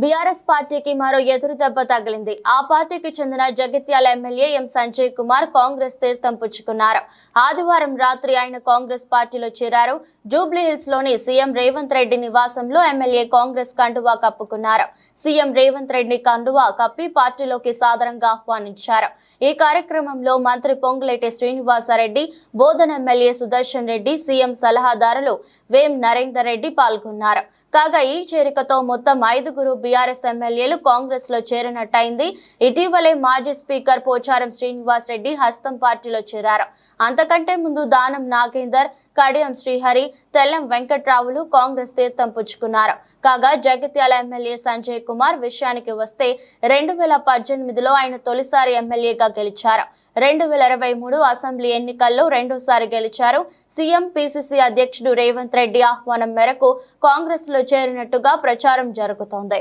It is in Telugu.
బీఆర్ఎస్ పార్టీకి మరో ఎదురు దెబ్బ తగిలింది. ఆ పార్టీకి చెందిన జగిత్యాల ఎమ్మెల్యే ఎం సంజయ్ కుమార్ కాంగ్రెస్ తీర్థం పుచ్చుకున్నారు. ఆదివారం రాత్రి ఆయన కాంగ్రెస్ పార్టీలో చేరారు. జూబ్లీ హిల్స్లోని సీఎం రేవంత్ రెడ్డి నివాసంలో ఎమ్మెల్యే కాంగ్రెస్ కండువా కప్పుకున్నారు. సీఎం రేవంత్ రెడ్డి కండువా కప్పి పార్టీలోకి సాదరంగా ఆహ్వానించారు. ఈ కార్యక్రమంలో మంత్రి పొంగులేటి శ్రీనివాసరెడ్డి బోధన ఎమ్మెల్యే సుదర్శన్ రెడ్డి సీఎం సలహాదారులు వేం నరేందర్ రెడ్డి పాల్గొన్నారు. కాగా ఈ చేరికతో మొత్తం ఐదుగురు బీఆర్ఎస్ ఎమ్మెల్యేలు కాంగ్రెస్లో చేరినట్టయింది. ఇటీవలే మాజీ స్పీకర్ పోచారం శ్రీనివాస్ రెడ్డి హస్తం పార్టీలో చేరారు. అంతకంటే ముందు దానం నాగేందర్ కడియం శ్రీహరి తెల్లం వెంకట్రావులు కాంగ్రెస్ తీర్థం పుచ్చుకున్నారు. కాగా జగిత్యాల ఎమ్మెల్యే సంజయ్ కుమార్ విషయానికి వస్తే రెండు వేల పద్దెనిమిదిలో ఆయన తొలిసారి ఎమ్మెల్యేగా గెలిచారు. రెండు వేల ఇరవై మూడు అసెంబ్లీ ఎన్నికల్లో రెండోసారి గెలిచారు. సీఎం పిసిసి అధ్యక్షుడు రేవంత్ రెడ్డి ఆహ్వానం మేరకు కాంగ్రెస్లో చేరినట్టుగా ప్రచారం జరుగుతోంది.